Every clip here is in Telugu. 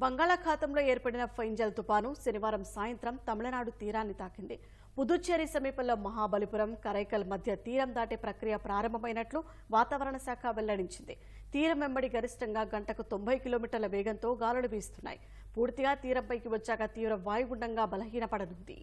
బంగాళాఖాతంలో ఏర్పడిన ఫైంజల్ తుపాను శనివారం సాయంత్రం తమిళనాడు తీరాన్ని తాకింది. పుదుచ్చేరి సమీపంలో మహాబలిపురం కరైకల్ మధ్య తీరం దాటే ప్రక్రియ ప్రారంభమైనట్లు వాతావరణ శాఖ వెల్లడించింది. తీరం వెంబడి గరిష్టంగా గంటకు తొంభై కిలోమీటర్ల వేగంతో గాలులు వీస్తున్నాయి. పూర్తిగా తీరంపైకి వచ్చాక తీవ్ర వాయుగుండంగా బలహీనపడనుంది.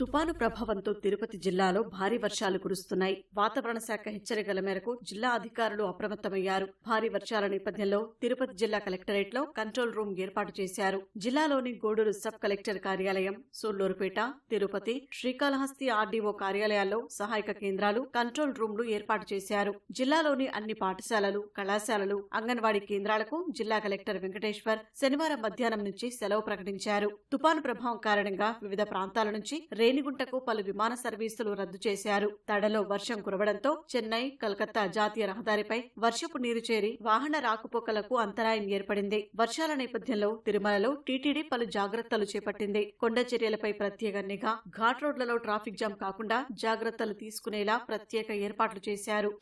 తుపాను ప్రభావంతో తిరుపతి జిల్లాలో భారీ వర్షాలు కురుస్తున్నాయి. వాతావరణ శాఖ హెచ్చరికల మేరకు జిల్లా అధికారులు అప్రమత్తమయ్యారు. భారీ వర్షాల నేపథ్యంలో తిరుపతి జిల్లా కలెక్టరేట్లో కంట్రోల్ రూమ్ ఏర్పాటు చేశారు. జిల్లాలోని గూడూరు సబ్ కలెక్టర్ కార్యాలయం సూళ్ళూరుపేట తిరుపతి శ్రీకాళహస్తి ఆర్డీఓ కార్యాలయాల్లో సహాయక కేంద్రాలు కంట్రోల్ రూమ్లు ఏర్పాటు చేశారు. జిల్లాలోని అన్ని పాఠశాలలు కళాశాలలు అంగన్వాడీ కేంద్రాలకు జిల్లా కలెక్టర్ వెంకటేశ్వర్ శనివారం మధ్యాహ్నం నుంచి సెలవు ప్రకటించారు. తుపాను ప్రభావం కారణంగా వివిధ ప్రాంతాల నుంచి రేణిగుంటకు పలు విమాన సర్వీసులు రద్దు చేశారు. తడలో వర్షం కురవడంతో చెన్నై కలకత్తా జాతీయ రహదారిపై వర్షపు నీరు చేరి వాహన రాకపోకలకు అంతరాయం ఏర్పడింది. వర్షాల నేపథ్యంలో తిరుమలలో టీటీడీ పలు జాగ్రత్తలు చేపట్టింది. కొండ చర్యలపై ప్రత్యేక నిఘా ఘాట్ రోడ్లలో ట్రాఫిక్ జామ్ కాకుండా జాగ్రత్తలు తీసుకునేలా ప్రత్యేక ఏర్పాట్లు చేశారు.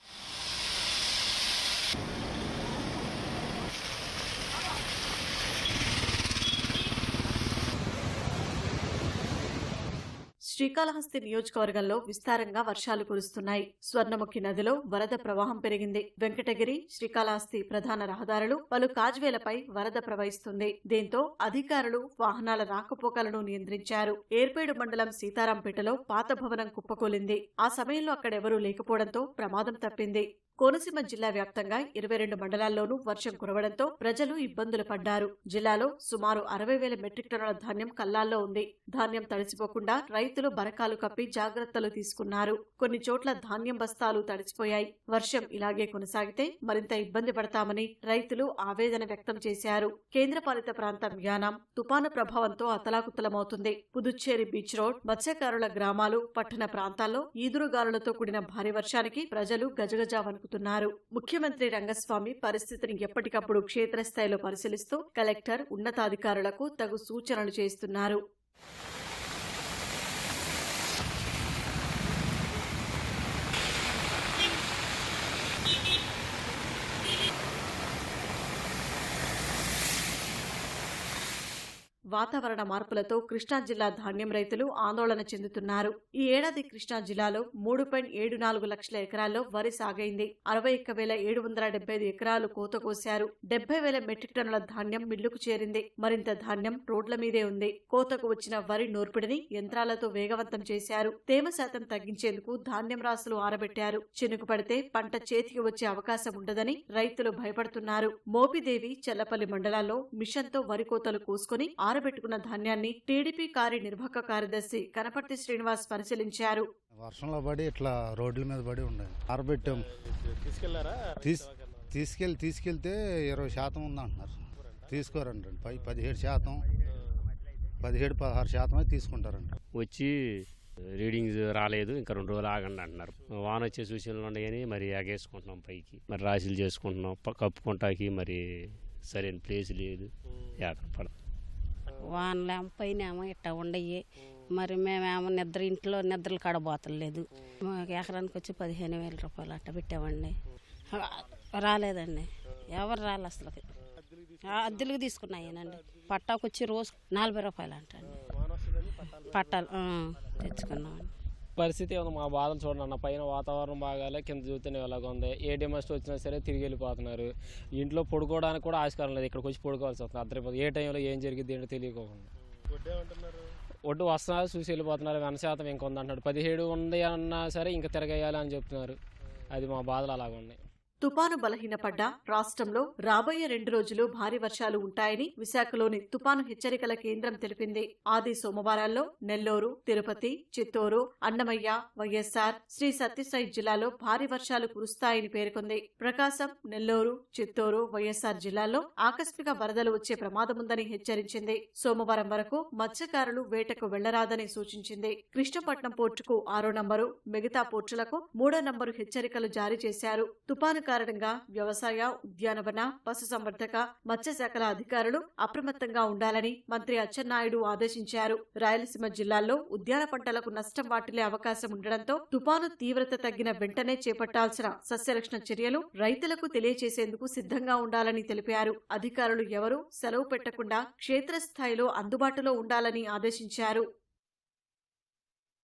శ్రీకాళహస్తి నియోజకవర్గంలో విస్తారంగా వర్షాలు కురుస్తున్నాయి. స్వర్ణముఖి నదిలో వరద ప్రవాహం పెరిగింది. వెంకటగిరి శ్రీకాళహస్తి ప్రధాన రహదారులు పలు కాజ్వేలపై వరద ప్రవహిస్తుంది. దీంతో అధికారులు వాహనాల రాకపోకలను నియంత్రించారు. ఏర్పేడు మండలం సీతారాంపేటలో పాత భవనం కుప్పకూలింది. ఆ సమయంలో అక్కడెవరూ లేకపోవడంతో ప్రమాదం తప్పింది. కోనసీమ జిల్లా వ్యాప్తంగా ఇరవై రెండు మండలాల్లోనూ వర్షం కురవడంతో ప్రజలు ఇబ్బందులు పడ్డారు. జిల్లాలో సుమారు అరవై వేల మెట్రిక్ టన్నుల ధాన్యం కల్లాల్లో ఉంది. ధాన్యం తడిసిపోకుండా రైతులు బరకాలు కప్పి జాగ్రత్తలు తీసుకున్నారు. కొన్ని చోట్ల ధాన్యం బస్తాలు తడిసిపోయాయి. వర్షం ఇలాగే కొనసాగితే మరింత ఇబ్బంది పడతామని రైతులు ఆవేదన వ్యక్తం చేశారు. కేంద్రపాలిత ప్రాంతం యానాం తుపాను ప్రభావంతో అతలాకుతలమవుతుంది. పుదుచ్చేరి బీచ్ రోడ్ మత్స్యకారుల గ్రామాలు పట్టణ ప్రాంతాల్లో ఈదురుగాలులతో కూడిన భారీ వర్షానికి ప్రజలు గజగజా జరుపుతున్నారు. ముఖ్యమంత్రి రంగస్వామి పరిస్థితిని ఎప్పటికప్పుడు క్షేత్రస్థాయిలో పరిశీలిస్తూ కలెక్టర్ ఉన్నతాధికారులకు తగు సూచనలు చేస్తున్నారు. వాతావరణ మార్పులతో కృష్ణా జిల్లా ధాన్యం రైతులు ఆందోళన చెందుతున్నారు. ఈ ఏడాది కృష్ణా జిల్లాలో మూడు పాయింట్ ఏడు నాలుగు లక్షల ఎకరాల్లో వరి సాగైంది. అరవై ఒక్క వేల ఏడు వందల డెబ్బై ఐదు ఎకరాలు కోత కోశారు. డెబ్బై వేల మెట్రిక్ టన్నుల ధాన్యం మిల్లుకు చేరింది. మరింత ధాన్యం రోడ్ల మీదే ఉంది. కోతకు వచ్చిన వరి నూర్పిడిని యంత్రాలతో వేగవంతం చేశారు. తేమ శాతం తగ్గించేందుకు ధాన్యం రాసులు ఆరబెట్టారు. చినుకు పడితే పంట చేతికి వచ్చే అవకాశం ఉండదని రైతులు భయపడుతున్నారు. మోపిదేవి చల్లపల్లి మండలాల్లో మిషన్తో వరి కోతలు కోసుకుని ఆరబెట్టుకున్న ధాన్యాన్ని టీడీపీ కార్యనిర్వాహక కార్యదర్శి కనపర్తి శ్రీనివాస్ పరిశీలించారు. వర్షంలో పడి ఇట్లా రోడ్ల మీద పడి ఉండేది ఆరబెట్టాం తీసుకెళ్ళి తీసుకెళ్తే ఇరవై శాతం ఉందంటున్నారు. తీసుకోరండి. పై పదిహేడు శాతం. పదిహేడు పదహారు శాతం అయితే తీసుకుంటారండి వచ్చి రీడింగ్స్ రాలేదు. ఇంకా రెండు రోజులు ఆగండి అంటున్నారు. వాన వచ్చే సూచనలు ఉన్నాయని మరి ఎగేసుకుంటున్నాం పైకి. మరి రాశులు చేసుకుంటున్నాం. కప్పుకుంటాకి మరి సరైన ప్లేస్ లేదు. పడదు వానలేమో పైన ఏమో ఇట్ట ఉండయి మరి మేమేమో నిద్ర ఇంట్లో నిద్రలు కడబోతలేదు. ఎకరానికి వచ్చి పదిహేను వేల రూపాయలు అట్ట పెట్టామండి రాలేదండి. ఎవరు రాలే అసలు అద్దెలకు తీసుకున్నాయనండి పట్టాకొచ్చి రోజు నలభై రూపాయలు అంటండి. పట్టాలు తెచ్చుకున్నామండి. పరిస్థితి ఏమో మా బాధలు చూడండి అన్న పైన వాతావరణం బాగాలే కింద చూస్తేనే ఎలాగ ఉంది. ఏ డిమాస్ట్ వచ్చినా సరే తిరిగి వెళ్ళిపోతున్నారు. ఇంట్లో పడుకోవడానికి కూడా ఆస్కారం లేదు. ఇక్కడికి వచ్చి పడుకోవాల్సి వస్తుంది. అద్దరిపోతుంది ఏ టైంలో ఏం జరిగింది ఏంటో తెలియకోకుండా. ఒడ్డు వస్తున్నారు చూసి వెళ్ళిపోతున్నారు. వెన శాతం ఇంకొంది అంటున్నాడు పదిహేడు ఉంది అన్నా సరే ఇంకా తిరగేయాలి అని చెప్తున్నారు. అది మా బాధలు అలాగ ఉన్నాయి తుపాను బలహీనపడ్డ రాష్ట్రంలో రాబోయే రెండు రోజులు భారీ వర్షాలు ఉంటాయని విశాఖలోని తుపాను హెచ్చరికల కేంద్రం తెలిపింది. ఆది సోమవారాల్లో నెల్లూరు తిరుపతి చిత్తూరు అన్నమయ్య వైఎస్ఆర్ శ్రీ సత్యసాయి జిల్లాలో భారీ వర్షాలు కురుస్తాయని పేర్కొంది. ప్రకాశం నెల్లూరు చిత్తూరు వైఎస్ఆర్ జిల్లాల్లో ఆకస్మిక వరదలు వచ్చే ప్రమాదముందని హెచ్చరించింది. సోమవారం వరకు మత్స్యకారులు వేటకు వెళ్ళరాదని సూచించింది. కృష్ణపట్నం పోర్టుకు ఆరో నంబరు మిగతా పోర్టులకు మూడో నంబరు హెచ్చరికలు జారీ చేశారు. తుపాను కారణంగా వ్యవసాయ ఉద్యానవన పశుసంవర్ధక మత్స్యశాఖల అధికారులు అప్రమత్తంగా ఉండాలని మంత్రి అచ్చెన్నాయుడు ఆదేశించారు. రాయలసీమ జిల్లాల్లో ఉద్యాన పంటలకు నష్టం వాటిల్లే అవకాశం ఉండడంతో తుపాను తీవ్రత తగ్గిన వెంటనే చేపట్టాల్సిన సస్యరక్షణ చర్యలు రైతులకు తెలియజేసేందుకు సిద్ధంగా ఉండాలని తెలిపారు. అధికారులు ఎవరూ సెలవు పెట్టకుండా క్షేత్రస్థాయిలో అందుబాటులో ఉండాలని ఆదేశించారు.